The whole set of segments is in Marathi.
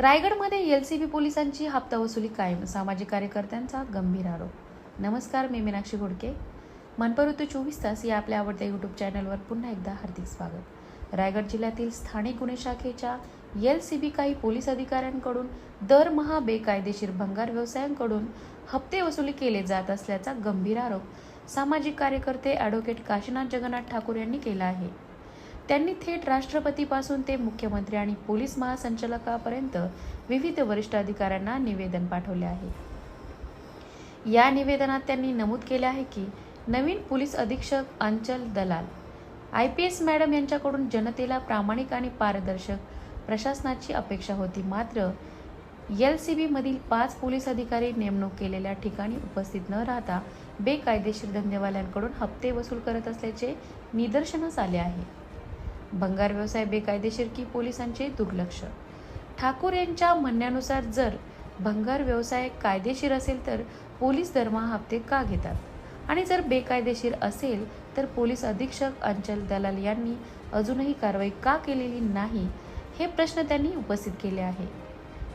रायगडमध्ये एल सी बी पोलिसांची हप्ता वसुली कायम सामाजिक कार्यकर्त्यांचा गंभीर आरोप. नमस्कार मी मीनाक्षी घोडके. मनपर ऋतू चोवीस तास या आपल्या आवडत्या यूट्यूब चॅनलवर पुन्हा एकदा हार्दिक स्वागत. रायगड जिल्ह्यातील स्थानिक गुन्हे शाखेच्या एल सी बी काही पोलीस अधिकाऱ्यांकडून दरमहा बेकायदेशीर भंगार व्यवसायांकडून हप्ते वसुली केले जात असल्याचा गंभीर आरोप सामाजिक कार्यकर्ते ॲडव्होकेट काशीनाथ जगन्नाथ ठाकूर यांनी केला आहे. त्यांनी थेट राष्ट्रपतीपासून ते मुख्यमंत्री आणि पोलीस महासंचालकापर्यंत विविध वरिष्ठ अधिकाऱ्यांना निवेदन पाठवले आहे. या निवेदनात त्यांनी नमूद केले आहे की नवीन पोलीस अधीक्षक अंचल दलाल आय पी एस मॅडम यांच्याकडून जनतेला प्रामाणिक आणि पारदर्शक प्रशासनाची अपेक्षा होती. मात्र एल सी बीमधील पाच पोलीस अधिकारी नेमणूक केलेल्या ठिकाणी उपस्थित न राहता बेकायदेशीर धंदेवाल्यांकडून हप्ते वसूल करत असल्याचे निदर्शनास आले आहे. भंगार व्यवसाय बेकायदेशीर की पोलिसांचे दुर्लक्ष? ठाकूर यांच्या म्हणण्यानुसार जर भंगार व्यवसाय कायदेशीर असेल तर पोलीस दरमहा हप्ते का घेतात? आणि जर बेकायदेशीर असेल तर पोलीस अधीक्षक अंचल दलाल यांनी अजूनही कारवाई का केलेली नाही हे प्रश्न त्यांनी उपस्थित केले आहे.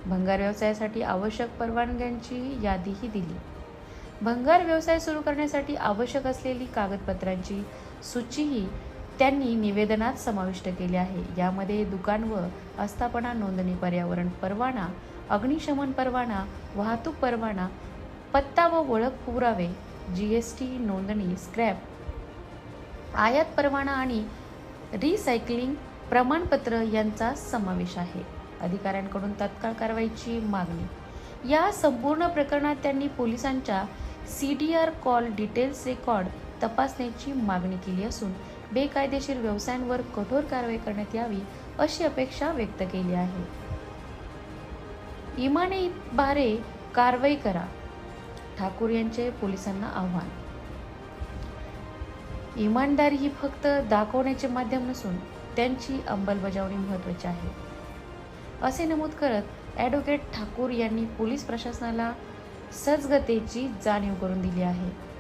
भंगार व्यवसायासाठी आवश्यक परवानग्यांची यादीही दिली. भंगार व्यवसाय सुरू करण्यासाठी आवश्यक असलेली कागदपत्रांची सूचीही त्यांनी निवेदनात समाविष्ट केले आहे. यामध्ये दुकान व आस्थापना नोंदणी पर्यावरण परवाना अग्निशमन परवाना वाहतूक परवाना पत्ता व ओळख पुरावे जी एस टी नोंदणी स्क्रॅप आयात परवाना आणि रिसायकलिंग प्रमाणपत्र यांचा समावेश आहे. अधिकाऱ्यांकडून तत्काळ कारवाईची मागणी. या संपूर्ण प्रकरणात त्यांनी पोलिसांच्या C D R call details record तपासण्याची मागणी केली असून बेकायदेशीर व्यवसायांवर कठोर कारवाई करण्यात यावी अशी अपेक्षा व्यक्त केली आहे. इमाने बारे कारवाई करा ठाकूर यांचे पोलिसांना आव्हान. इमानदारी ही फक्त दाखवण्याचे माध्यम नसून त्यांची अंमलबजावणी महत्त्वाची आहे. असे नमूद करत ॲडव्होकेट ठाकूर यांनी पोलीस प्रशासनाला सजगतेची जाणीव करून दिली आहे.